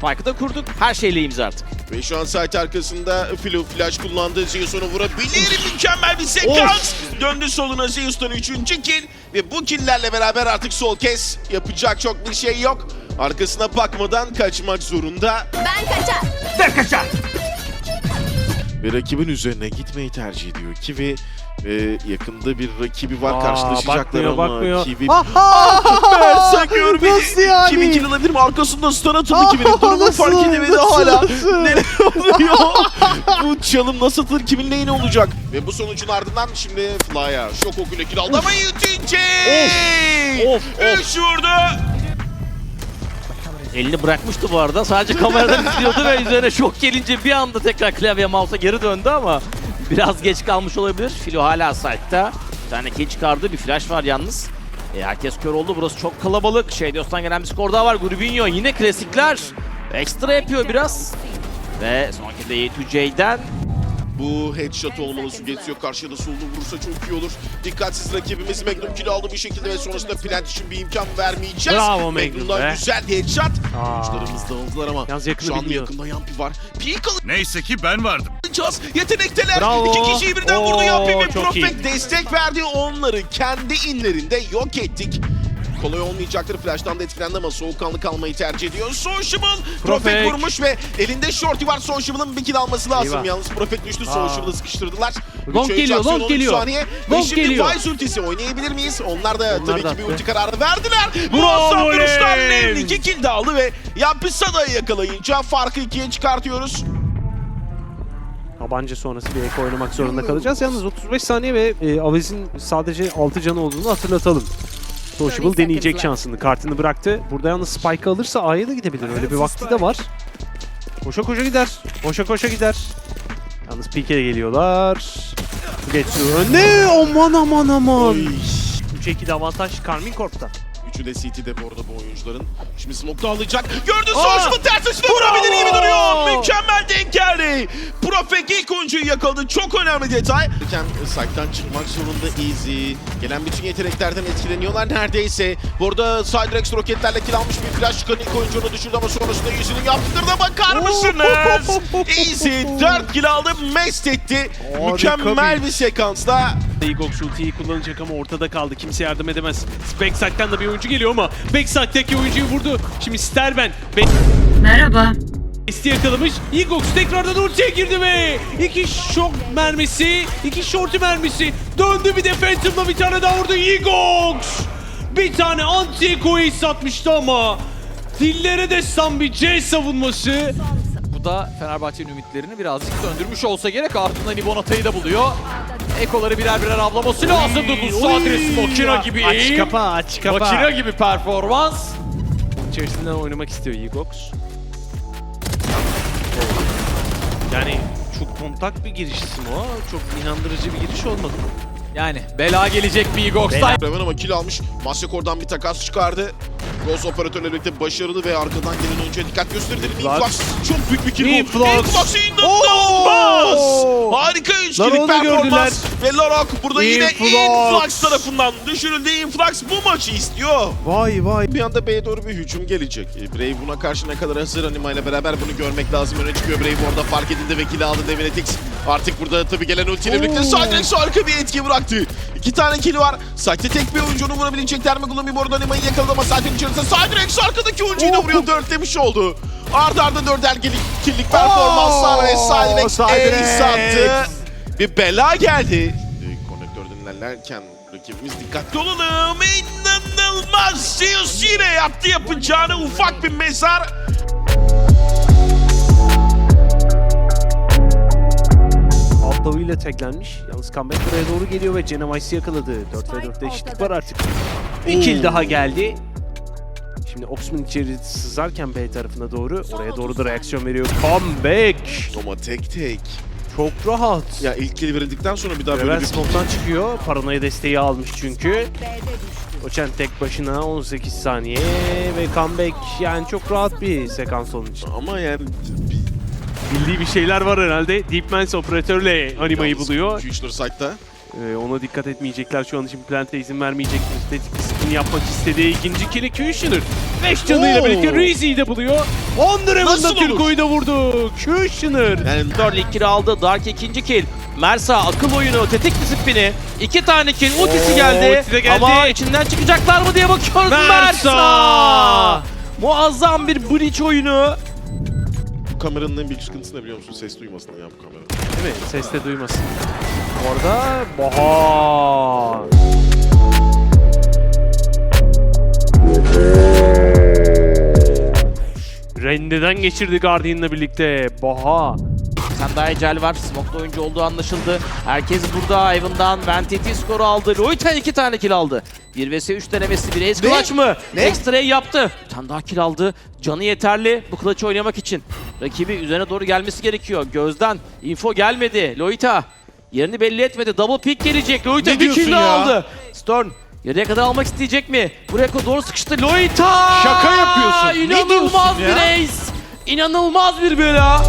Spike'ı da kurduk. Her şeyle imza artık. Ve şu an site arkasında Filo flash kullandı. Zeus onu vurabilir. Mükemmel bir sekans. Döndü soluna Zeus'tan 3. kill. Ve bu killlerle beraber artık sol kes yapacak çok bir şey yok. Arkasına bakmadan kaçmak zorunda. Ben kaçar. Ve rakibin üzerine gitmeyi tercih ediyor. Kiwi e, yakında bir rakibi var Aa, karşılaşacaklar bakmıyor, ama bakmıyor. Kiwi... Görmedi. Nasıl yani? Kiwi kill alabilir mi? Arkasında stun atıldı Kiwi'nin. Durumu fark edemedi hala. Neler oluyor? Bu çalım nasıl atılır? Kimin neyine olacak? Ve bu sonucun ardından şimdi Fly'a şok okuyla kill aldı ama yutunca. Of, of. Üç vurdu. Elini bırakmıştı bu arada. Sadece kameradan izliyordu ve üzerine şok gelince bir anda tekrar klavye mouse'a geri döndü ama biraz geç kalmış olabilir. Filo hala site'da. Bir tane kill çıkardı. Bir flash var yalnız. E, herkes kör oldu. Burası çok kalabalık. Şeydios'tan gelen bir skor daha var. Grubinho yine klasikler. Ekstra yapıyor biraz. Ve sonraki de Y2J'den Bu headshot olmalı Sugetsu yok. Karşıya da solunu vurursa çok iyi olur. Dikkatsiz rakibimiz Magnum kill aldı bir şekilde ve sonrasında plant için bir imkan vermeyeceğiz. Bravo Magnum Magnum'dan be. güzel headshot. Aa. Oyuncularımız dağıldılar ama Yalnız yakını şu anda bilmiyor. yakında Yampi var. Peek Neyse ki ben vardım. alacağız. Yetenekteler. Bravo. İki kişiyi birden Oo, vurdu Yampi ve çok iyi. Profek destek verdi. Onları kendi inlerinde yok ettik. Kolay olmayacaktır. Flash'tan da etkilendi ama soğukkanlı kalmayı tercih ediyor. Sociable Profek vurmuş ve elinde shorty var. Sociable'ın bir kill alması lazım. Eyvah. Yalnız Profek düştü. Sociable'ı sıkıştırdılar. Long geliyor, long 13 geliyor. Saniye. Long ve şimdi geliyor. Vice ultisi oynayabilir miyiz? Onlar da Onlar tabii da ki bir ulti kararı verdiler. Muazzam duruşlar Len. İki kill de aldı ve Yapisada'yı yakalayınca farkı ikiye çıkartıyoruz. Tabanca sonrası bir ek oynamak zorunda kalacağız. Yalnız 35 saniye ve e, Avez'in sadece 6 canı olduğunu hatırlatalım. Sociable deneyecek şansını. Kartını bıraktı. Burada yalnız Spike alırsa A'ya da gidebilir. Öyle bir vakti de var. Koşa koşa gider. Koşa koşa gider. Yalnız Pike geliyorlar. Getsu önde. Aman aman aman. Oy. 3-2'de avantaj Karmin Korp'ta. Üçü de CT'de bu arada bu oyuncuların. Şimdi smoke'da alacak. Aa! Sociable ters açıda vurabilir gibi duruyor. Mükemmel denk geldi. Profek ilk oyuncuyu yakaladı. Çok önemli detay. Erken site'dan çıkmak zorunda Easy. Gelen bütün yeteneklerden etkileniyorlar neredeyse. Bu arada Siderex roketlerle kill almış bir flash çıkan ilk oyuncu onu düşürdü ama sonrasında Easy'nin yaptıklarına bakar mısınız? Easy 4 kill aldı. Mest etti. Mükemmel bir- bir sekansla. Egox ultiyi kullanacak ama ortada kaldı. Kimse yardım edemez. Backside'den da bir oyuncu geliyor ama Backside'deki oyuncuyu vurdu. Şimdi Sterben Merhaba. Besti yakalamış. Egox tekrardan ultiye girdi ve iki şok mermisi, iki shorty mermisi. Döndü bir de Phantom'la bir tane daha vurdu. Egox! Bir tane anti-ego'yu satmıştı ama dillere destan bir C savunması. Bu da Fenerbahçe'nin ümitlerini birazcık döndürmüş olsa gerek. Ardından İbonata'yı da buluyor. Ekoları birer birer avlaması lazımdı bu Sadres makina gibi. Aç kapa, aç kapa. Makina gibi performans. İçerisinden oynamak istiyor Egox. Yani çok kontak bir giriş Simo. Çok inandırıcı bir giriş olmadı. Yani bela gelecek bir Egox'tan. Bela. Revan ama kill almış. Masyak oradan bir takas çıkardı. Ghost operatörle birlikte başarılı ve arkadan gelen oyuncuya dikkat gösterdi. Influx çok büyük bir kill bu. Influx. İnanılmaz. Harika gördüler. performans. Ve Larok burada yine Influx. Tarafından düşürüldü. Influx bu maçı istiyor. Vay vay. Bir anda B'ye doğru bir hücum gelecek. E, Brave buna karşı ne kadar hazır Anima ile beraber bunu görmek lazım. Öne çıkıyor Brave orada fark edildi ve kill aldı Devinetix. Artık burada tabii gelen ultiyle birlikte Oo. Siderex harika bir etki bıraktı. İki tane kill var. Site'de tek bir oyuncu onu vurabilecekler mi? Gloomy bu arada Anima'yı yakaladı ama Site'in içerisinde Siderex arkadaki oyuncuyu da Oo. vuruyor. Dört demiş oldu. Arda arda dörder killik, killik performanslar ve Siderex Siderex. ace attı. Bir bela geldi. Konnektör dinlerlerken rakibimiz dikkatli olalım. İnanılmaz. Zeus yine yaptı yapacağını ufak bir mezar. Alt tavıyla taglenmiş. Yalnız comeback buraya doğru geliyor ve Genovice'i yakaladı. 4 ve 4'te eşitlik var artık. Bir kill daha geldi. Şimdi Oxman içeri sızarken B tarafına doğru oraya doğru da reaksiyon veriyor. Comeback! Ama tek tek. Çok rahat. Ya ilk kill verildikten sonra bir daha böyle Revel bir smoke'tan çıkıyor. Paranoya desteği almış çünkü. Oçen tek başına 18 saniye ve comeback yani çok rahat bir sekans onun için. ama yani Bildiği bir şeyler var herhalde. Deep Mans operatörle animayı buluyor. Future Sight'ta Ee, ona dikkat etmeyecekler şu an için plante izin vermeyecek. Static spin yapmak istediği ikinci kill'i Kushner. 5 canıyla Oo. birlikte Rizzi'yi de buluyor. Underhaven'da? Türko'yu da vurdu. Kushner. Yani ilk kill aldı. Dark ikinci kill. Mersa akıl oyunu, tetik disiplini. iki tane kill, ultisi geldi. ultisi de geldi. Ama içinden çıkacaklar mı diye bakıyoruz. Mersa! Mersa! Muazzam bir bridge oyunu. Kameranın en büyük sıkıntısı ne biliyor musun? Ses duymasın ya bu kamera. Değil mi? Ses de duymasın. Orada Baha. Rende'den geçirdi Guardian'la birlikte. Baha. Daha ecel var. Smoke'da oyuncu olduğu anlaşıldı. Herkes burada. Ivan'dan Ventity skoru aldı. Loiten iki tane kill aldı. 1 vs 3 denemesi. Bir ace clutch mı? Ne? Extra yaptı. Bir tane daha kill aldı. Canı yeterli bu clutch'ı oynamak için. Rakibi üzerine doğru gelmesi gerekiyor. Gözden info gelmedi. Loita yerini belli etmedi. Double pick gelecek. Loita bir kill aldı. Stern Yarıya kadar almak isteyecek mi? Buraya doğru sıkıştı. Loita! Şaka yapıyorsun. İnanılmaz bir ya? ace. İnanılmaz bir bela.